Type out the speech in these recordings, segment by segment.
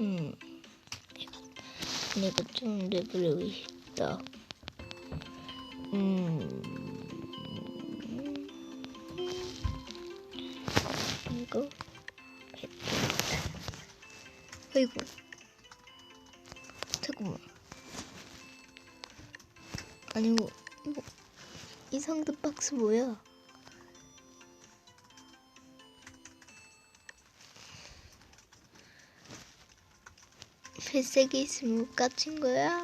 음, 내가, 좀 레벨이 있다. 음, 이거 뱉다. 아이고, 잠깐만. 아니고, 이거 이 상자 박스 뭐야? 뱃색이 있으면 깝친 거야.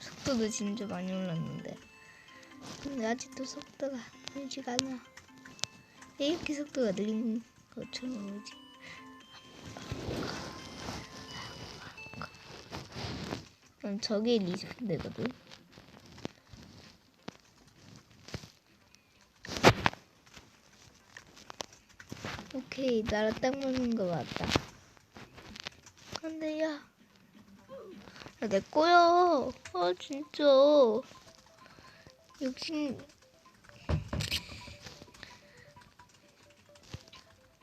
속도도 진짜 많이 올랐는데. 근데 아직도 속도가 늘지가 않아. 왜 이렇게 속도가 느린 것처럼 오지? 그럼 저게 리스폰되거든. 오케이, 나랑 딱 맞는 거 맞다. 안돼, 야. 야, 내 거야. 아, 진짜. 욕심.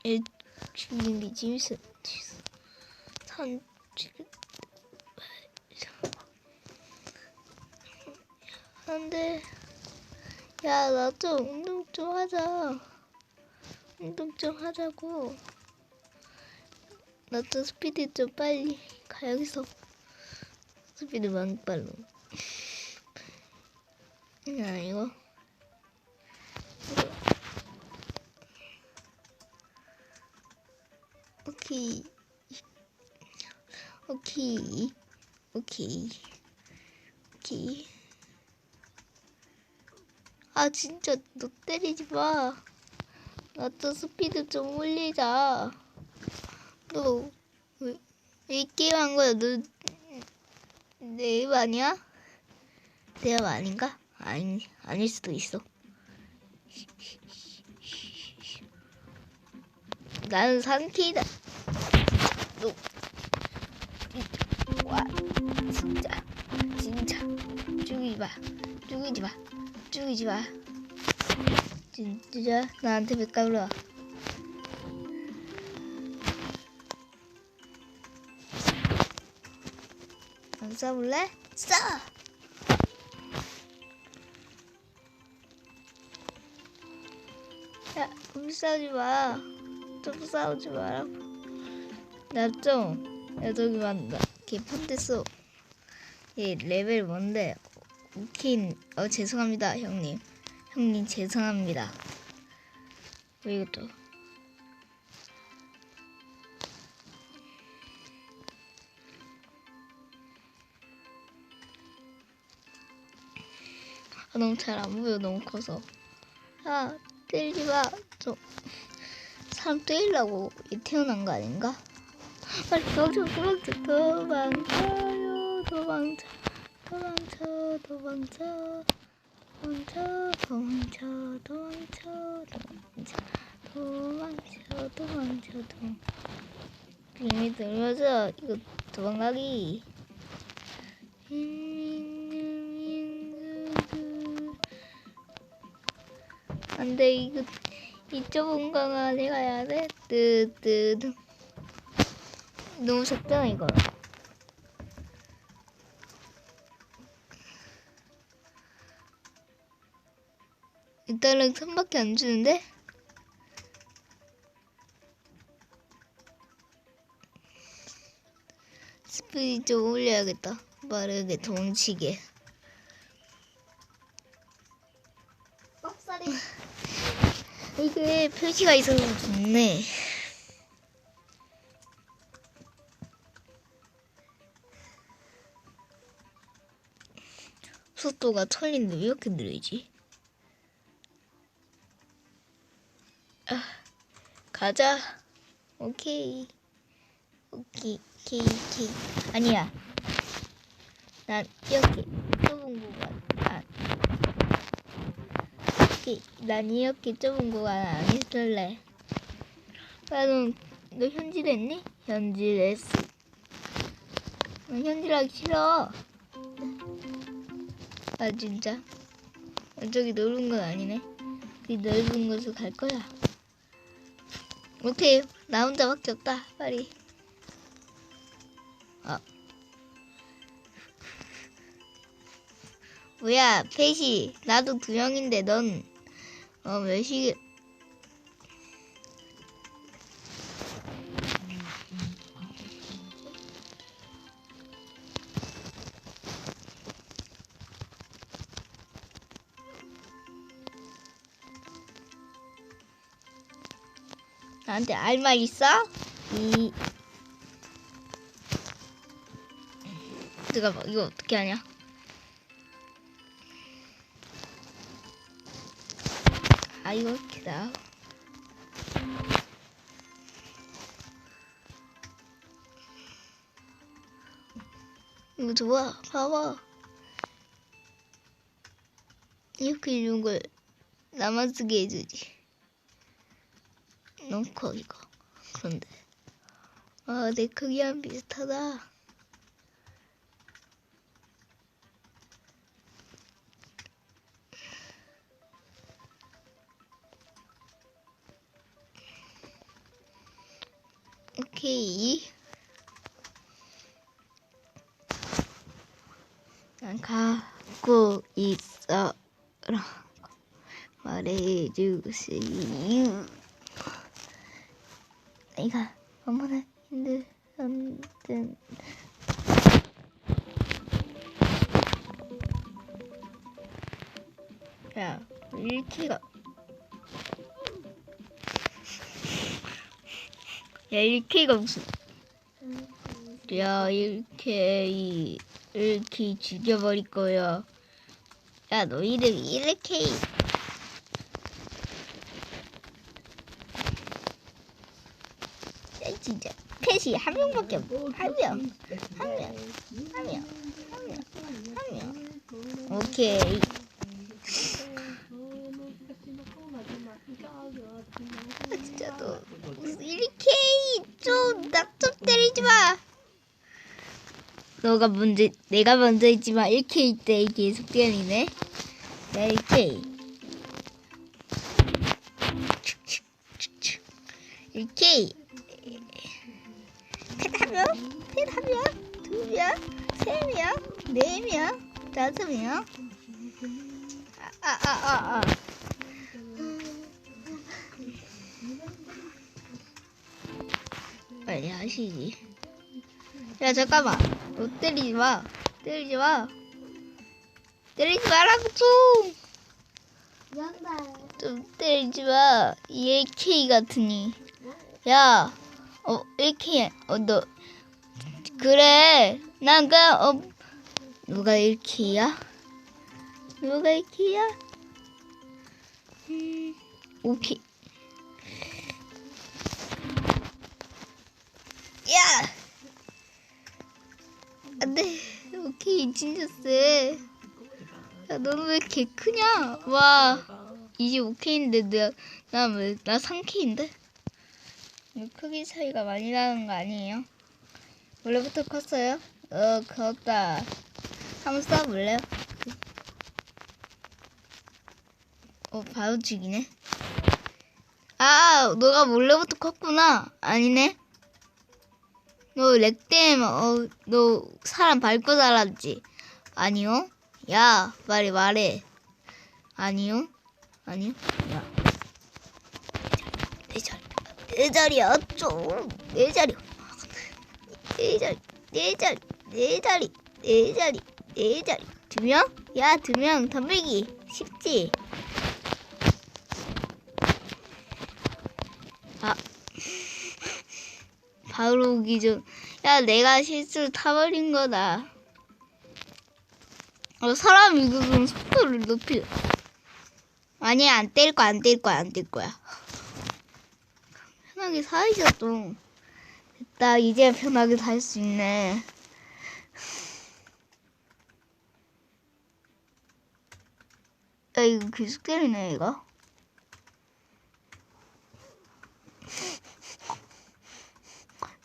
애 죽는 게 재밌어. 산, 죽 안 돼. 야, 나 좀 운동 좀 하자. 운동 좀 하자고. 나 좀 스피드 좀 빨리 가야겠어. 스피드 왕빨로. 야, 이거. 오케이. 오케이. 오케이. 아 진짜 너 때리지 마. 나 또 스피드 좀 올리자. 너 왜, 왜 게임 한 거야? 너 내 입 아니야? 내입 아닌가? 아니 아닐 수도 있어. 나는 산티다. 너 와, 진짜, 진짜 죽이지 마, 죽이지 마. 죽이지 마. 진짜 나한테 왜 까불어? 안 싸울래? 싸! 야, 우리 싸우지 마. 좀 싸우지 마라고. 나 좀, 야, 저기 만다. 개판 됐어. 얘 레벨 뭔데? 우킨 어 죄송합니다 형님. 형님 죄송합니다. 왜 이것도. 아 너무 잘 안 보여 너무 커서. 아 때리지 마 좀. 사람 때리려고 태어난 거 아닌가? 빨리 도망쳐 도망쳐 도망쳐요 도망쳐 도망쳐 도망쳐 도망쳐 도망쳐 도망쳐 도망쳐 도망쳐 도망쳐 도망쳐 이미 들면서 이거 도망가기. 안돼 이거 이쪽 공간을 내가 해야 돼. 뜨뜨 너무 작잖아 이거 일단은 3밖에 안 주는데? 스피드 좀 올려야겠다. 빠르게 도망치게. 뻑살이 이게 표시가 있어서 좋네. 속도가 털린데 왜 이렇게 느리지? 아, 가자. 오케이. 오케이, 오케이, 오케이. 아니야. 난 이렇게 좁은 구간 안. 오케이. 난 이렇게 좁은 구간 안 있을래. 나는 너 현질했니? 현질했어. 난 현질하기 싫어. 아 진짜. 저기 넓은 건 아니네. 그 넓은 곳으로 갈 거야. 오케이 나 혼자밖에 없다. 빨리. 아. 뭐야 펫이 나도 두 명인데 넌 어, 몇 시 나한테 알 말 있어? 이. 잠깐만 이거 어떻게 하냐? 아 이거 이렇게 나 이거 좋아. 봐봐. 이렇게 이런 걸 나만 쓰게 해주지 너무 커 이거. 그런데. 아내 크기랑 비슷하다. 오케이. 난 갖고 있어라 말해주세요 내가 너무나 힘들었던 야 이렇게가. 야 이렇게가 무슨 야 이렇게 이렇게 죽여버릴 거야. 야 너희들 이렇 그렇지 한 명밖에 없. 어, 한 명. 한 명. 한 명. 한 명. 한 명. 오케이. 아, 진짜 너 이렇게 좀 낙점 때리지 마. 너가 먼저 내가 먼저있지만 1K 때 이게 속견이네. 야 이렇게 이렇게. 하루야, 셋 하루야, 둘이야, 셋이야, 넷이야, 다섯이야. 아, 아, 아, 아. 빨리 하시지. 야, 잠깐만. 너 때리지 마. 때리지 마. 때리지 마라고 좀. 좀 때리지 마. 이 AK 같으니. 야, 어, AK, 어, 너, 그래. 난 그냥 어 누가 1K야? 누가 1K야? 음, 오케이. 야! 안 돼. 오케이, 진짜 세. 야, 너는 왜 이렇게 크냐? 와, 25K인데, 나, 나, 왜, 나 3K인데? 크기 차이가 많이 나는 거 아니에요? 원래부터 컸어요? 어, 컸다. 한번 써볼래요? 어, 바로 죽이네. 아, 너가 원래부터 컸구나. 아니네. 너렉 때문에 어, 너 사람 밟고 살았지? 아니요. 야, 말해 말해. 아니요. 아니요. 야. 내 자리. 내 자리야 좀. 내 자리. 내 자리. 내 자리. 내 자리. 내 자리. 내 자리. 두 명? 야, 두 명. 덤비기. 쉽지? 아. 바로 오기 전. 야, 내가 실수로 타버린 거다. 어, 사람 이거는 속도를 높이. 아니, 안 때릴 거야, 안 때릴 거야, 안 때릴 거야. 편하게 살자, 좀. 됐다, 이제 편하게 살 수 있네. 야, 이거 계속 때리네, 이거.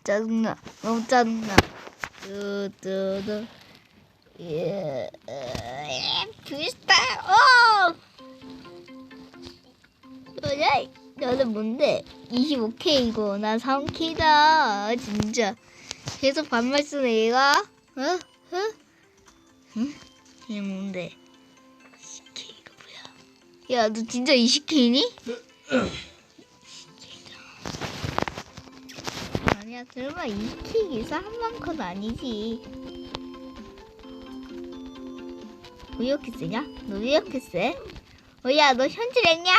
짜증나. 너무 짜증나. 두두두 예, 비슷해 어 뭐야 너는 뭔데 25K이고 나 3K다 진짜 계속 반말 쓰네 얘가 어? 어? 응? 얘 뭔데 20K가 뭐야 야 너 진짜 20K니? 아니야 설마 20K 기사 한 만큼 아니지 왜 이렇게 세냐? 너 왜 이렇게 세? 어야 너 현질했냐?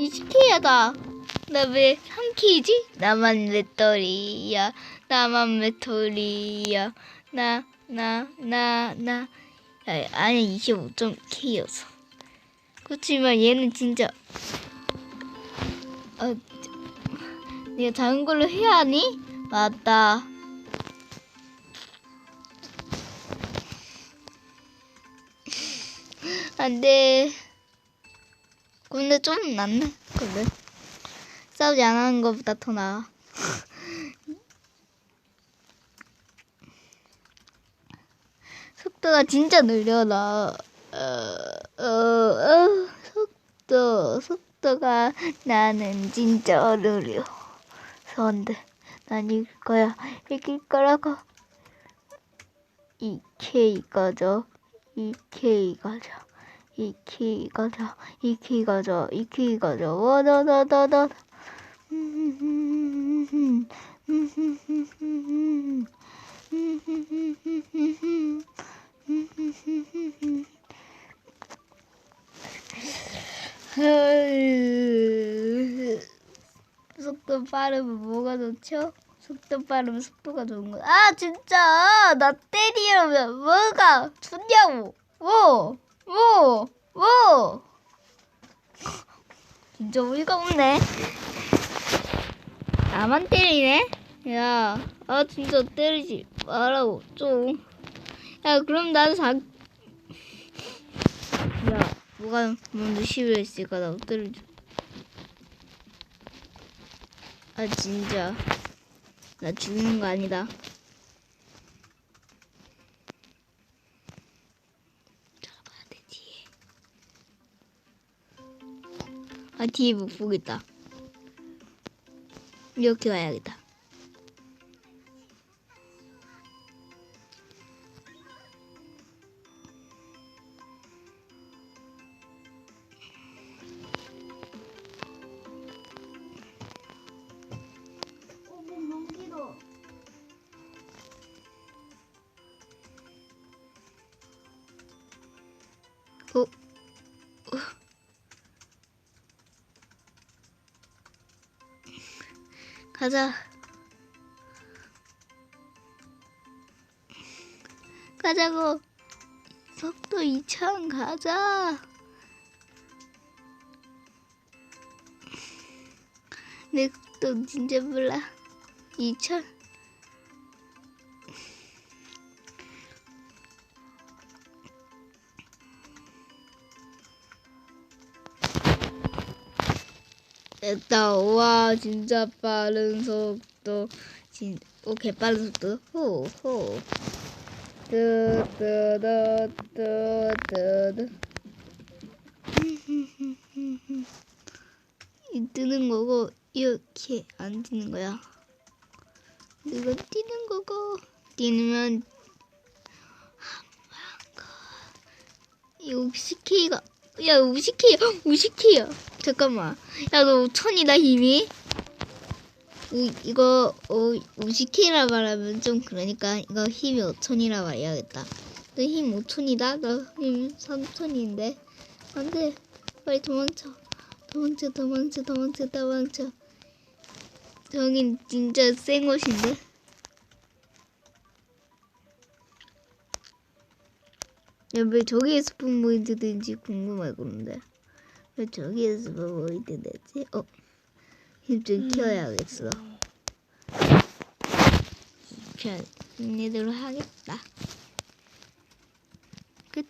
20K야 나. 나왜 3K지? 나만 외톨이야. 나만 외톨이야. 나, 나, 나, 나. 야, 아니 25.K였어. 그렇지만 얘는 진짜 아, 네가 작은 걸로 해야 하니? 맞다. 안 돼. 근데 좀 낫네. 근데 싸우지 안 하는 것보다 더 나아. 속도가 진짜 느려 나. 어, 어, 어, 속도 속도가 나는 진짜 느려. 그런데 난 이길 거야. 이길 거라고. 2K 가자. 2K 가자. 2K 가자. 2K 가자. 2K 가자. 와다다다다. 속도 빠르면 뭐가 좋죠? 속도 빠르면 속도가 좋은 거. 아 진짜 나 때리려면 뭐가 좋냐고. 뭐? 뭐? 뭐? 진짜 어이가 없네. 나만 때리네? 야, 아 진짜 때리지 말라고 좀. 야 그럼 나도 자. 야, 뭐가 먼저 시비를 했을까 나도 때려줘. 아 진짜 나 죽는 거 아니다. 잡아야 돼 뒤에. 아 뒤에 못 보겠다. 이렇게 와야겠다. 가자. 가자고. 속도 2천 가자. 내 속도 진짜 몰라. 2천. 됐다. 와, 진짜 빠른 속도. 진, 오, 개빠른 속도. 호, 호. 뜨, 뜨, 뜨, 뜨, 뜨, 뜨. 이 뜨는 거고, 이렇게 안 뛰는 거야. 이거 뛰는 거고, 뛰면, 이거 50K가, 야, 50K야, 50K야. 잠깐만. 야, 너 5천이다, 힘이. 우, 이거, 어, 50K라 말하면 좀 그러니까, 이거 힘이 5천이라 말해야겠다. 너 힘 5천이다? 나힘 3천인데. 안 돼. 빨리 도망쳐. 도망쳐, 도망쳐, 도망쳐, 도망쳐. 저긴 진짜 센 곳인데. 야, 왜 저기에 스폰 포인트 되는지 궁금해, 그런데. 왜 저기에 스폰 포인트 되지? 어, 힘 좀 키워야겠어. 자, 얘대로 하겠다. 끝.